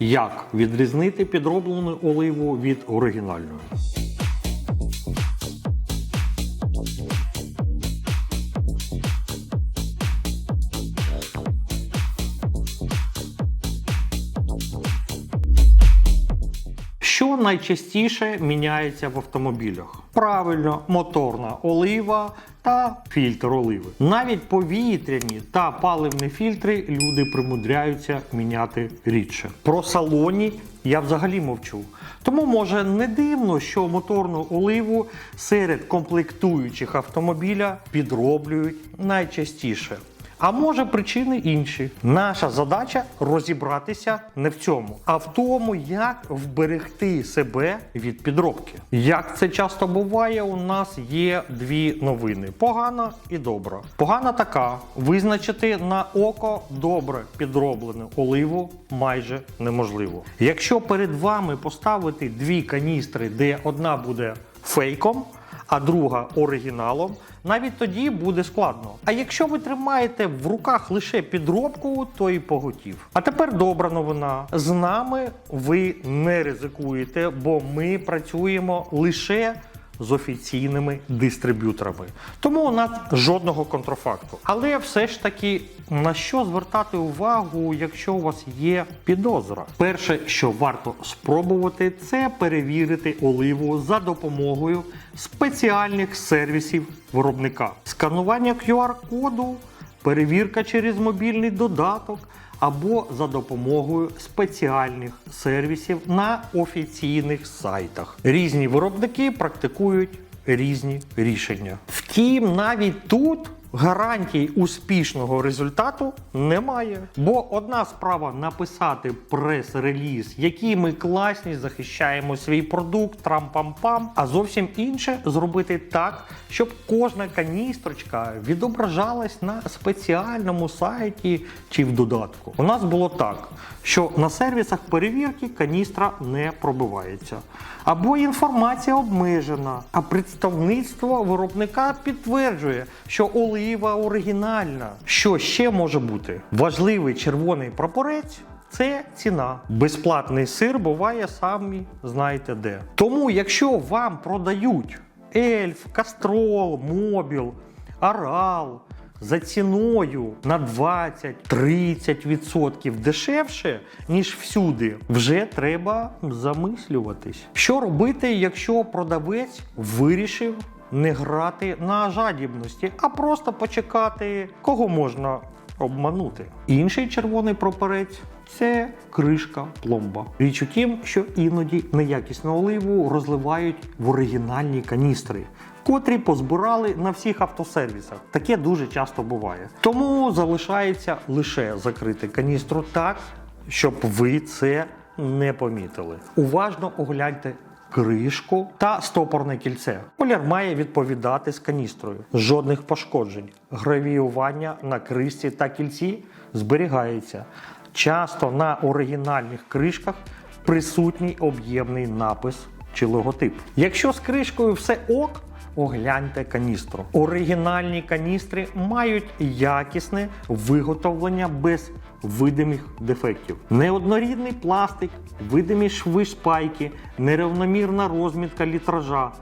Як відрізнити підроблену оливу від оригінальної? Що найчастіше міняється в автомобілях? Правильно, моторна олива та фільтр оливи. Навіть повітряні та паливні фільтри люди примудряються міняти рідше. Про салоні я взагалі мовчу. Тому може не дивно, що моторну оливу серед комплектуючих автомобіля підроблюють найчастіше. А може причини інші. Наша задача розібратися не в цьому, а в тому, як вберегти себе від підробки. Як це часто буває, у нас є дві новини: погана і добра. Погана така: визначити на око добре підроблену оливу майже неможливо. Якщо перед вами поставити дві каністри, де одна буде фейком а друга оригіналом, навіть тоді буде складно. А якщо ви тримаєте в руках лише підробку, то і поготів. А тепер добра новина. З нами ви не ризикуєте, бо ми працюємо лише. З офіційними дистриб'юторами. Тому у нас жодного контрафакту. Але все ж таки на що звертати увагу, якщо у вас є підозра? Перше, що варто спробувати, це перевірити оливу за допомогою спеціальних сервісів виробника. Сканування QR-коду, перевірка через мобільний додаток або за допомогою спеціальних сервісів на офіційних сайтах. Різні виробники практикують різні рішення. Втім, навіть тут гарантій успішного результату немає. Бо одна справа написати прес-реліз, який ми класні, захищаємо свій продукт, трам-пам-пам, а зовсім інше зробити так, щоб кожна каністрочка відображалась на спеціальному сайті чи в додатку. У нас було так, що на сервісах перевірки каністра не пробивається. Або інформація обмежена, а представництво виробника підтверджує, що олива оригінальна. Що ще може бути? Важливий червоний прапорець. Це ціна. Безплатний сир буває самі знаєте де. Тому, якщо вам продають ельф, кастрол, мобіл, арал за ціною на 20-30% дешевше, ніж всюди, вже треба замислюватись. Що робити, якщо продавець вирішив не грати на жадібності, а просто почекати, кого можна обманути. Інший червоний прапорець це кришка пломба. Річ у тім, що іноді неякісну оливу розливають в оригінальні каністри. Котрі позбирали на всіх автосервісах. Таке дуже часто буває. Тому залишається лише закрити каністру так, щоб ви це не помітили. Уважно огляньте кришку та стопорне кільце. Колір має відповідати з каністрою. Жодних пошкоджень. Гравіювання на кришці та кільці зберігається. Часто на оригінальних кришках присутній об'ємний напис чи логотип. Якщо з кришкою все ок, огляньте каністру. Оригінальні каністри мають якісне виготовлення без видимих дефектів. Неоднорідний пластик, видимі шви шпайки, нерівномірна розмітка літража.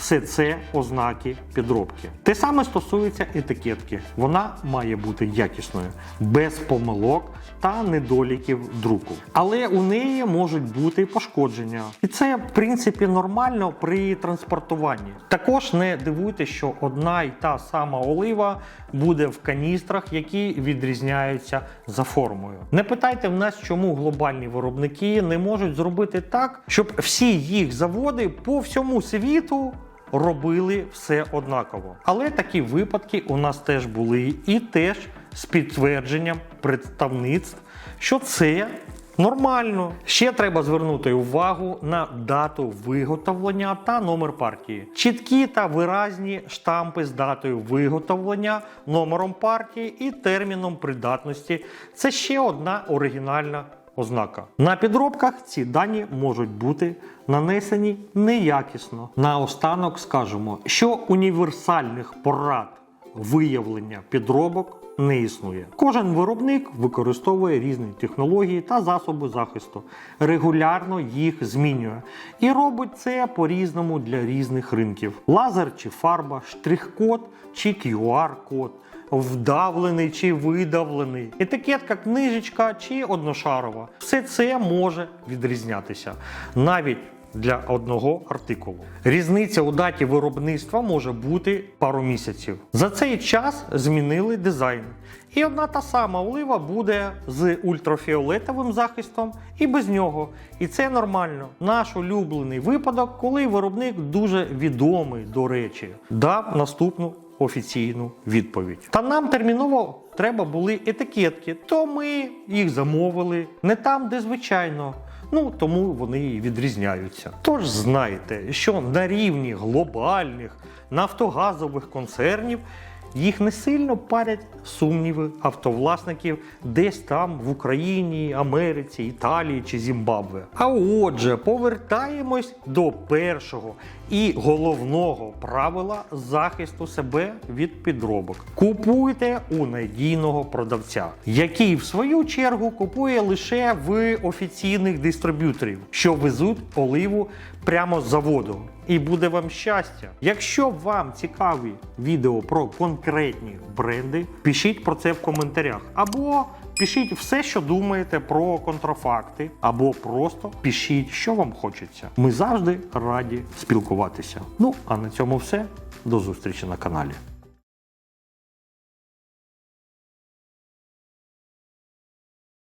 Все це ознаки підробки. Те саме стосується етикетки. Вона має бути якісною, без помилок та недоліків друку. Але у неї можуть бути пошкодження. І це, в принципі, нормально при транспортуванні. Також не дивуйтесь, що одна й та сама олива буде в каністрах, які відрізняються за формою. Не питайте в нас, чому глобальні виробники не можуть зробити так, щоб всі їх заводи по всьому світу робили все однаково. Але такі випадки у нас теж були, і теж з підтвердженням представництв, що це. Нормально. Ще треба звернути увагу на дату виготовлення та номер партії. Чіткі та виразні штампи з датою виготовлення, номером партії і терміном придатності це ще одна оригінальна ознака. На підробках ці дані можуть бути нанесені неякісно. Наостанок скажемо, що універсальних порад виявлення підробок не існує. Кожен виробник використовує різні технології та засоби захисту, регулярно їх змінює і робить це по-різному для різних ринків: лазер чи фарба, штрих-код чи QR-код. Вдавлений чи видавлений, етикетка, книжечка чи одношарова. Все це може відрізнятися навіть для одного артикулу. Різниця у даті виробництва може бути пару місяців. За цей час змінили дизайн. І одна та сама олива буде з ультрафіолетовим захистом і без нього. І це нормально. Наш улюблений випадок, коли виробник дуже відомий, до речі, дав наступну офіційну відповідь. Та нам терміново треба були етикетки, то ми їх замовили не там, де звичайно. Ну тому вони і відрізняються. Тож знайте, що на рівні глобальних нафтогазових концернів їх не сильно парять сумніви автовласників десь там в Україні, Америці, Італії чи Зімбабве. А отже, повертаємось до першого і головного правила захисту себе від підробок. Купуйте у надійного продавця, який в свою чергу купує лише в офіційних дистриб'юторів, що везуть оливу прямо з заводу. І буде вам щастя. Якщо вам цікаві відео про конкретні бренди, пишіть про це в коментарях. Або пишіть все, що думаєте про контрафакти, або просто пишіть, що вам хочеться. Ми завжди раді спілкуватися. Ну а на цьому все. До зустрічі на каналі.